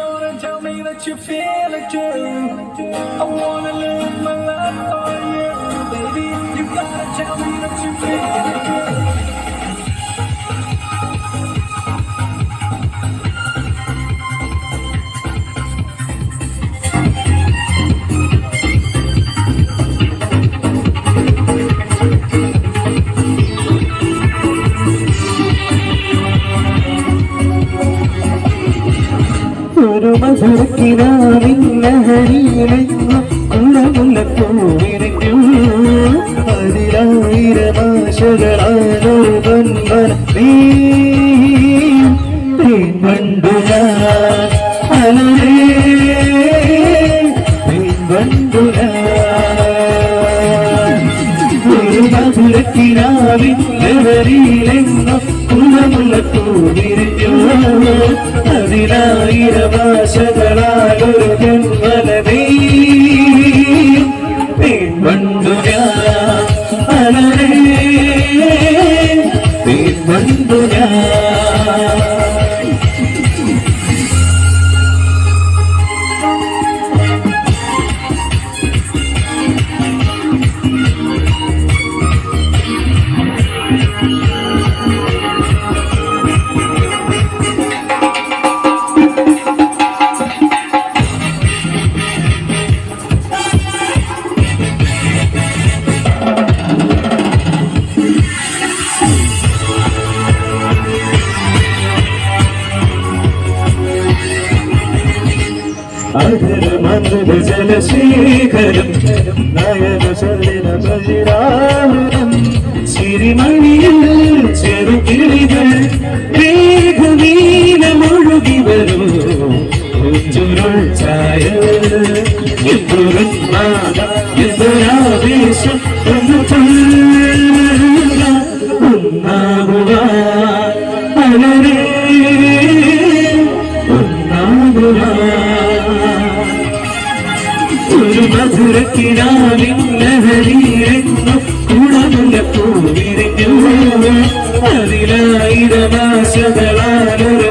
On and tell me that you feel it too. I wanna live my life for you, baby. You gotta tell me ഒരു മധുരക്കിനാവിന്നഹരിയിലെങ്ങും കുളമുള്ള പൂവിരിഞ്ഞു അതിലായിരം ആശകളാലോ വൻവന നീ വണ്ടു ഞാൻ അലരേ വണ്ടു ഞാൻ ഒരു ലഹരിയിലെങ്ങും കുളമുള്ള പൂവിരിഞ്ഞു അതിനായിരം ആശകളാലൊരു ജന്മലനീ പെൺവണ്ടു ഞാൻ അലരേ പെൺവണ്ടു ഞാൻ അധരമമൃത ജലശേഖരം നയന ചലിന ബഹിരാമരം ചെറുകിളികൾ വേഗമീനമൊഴുകി വരും ചുരുൾ ചായ ഒരു മധുരക്കിനാവിൻ ലഹരിയിലെങ്ങും കുളമുള്ള പൂവിരിഞ്ഞു അതിലായിരം ആശകളാലൊരു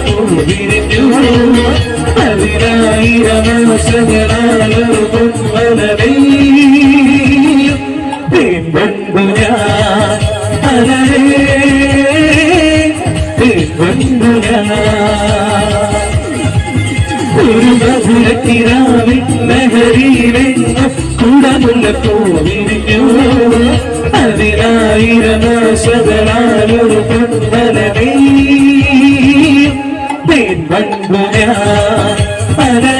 പൂവിരിഞ്ഞു പതിനായിരം ആശകളാലും ഒരു മധുരക്കിരാവിൽ ലഹരിയിലെ കുടമുള്ള പൂവിരിഞ്ഞു പതിനായിരം ആശകളാലൊരു പൊന്നലവേ থাকবে না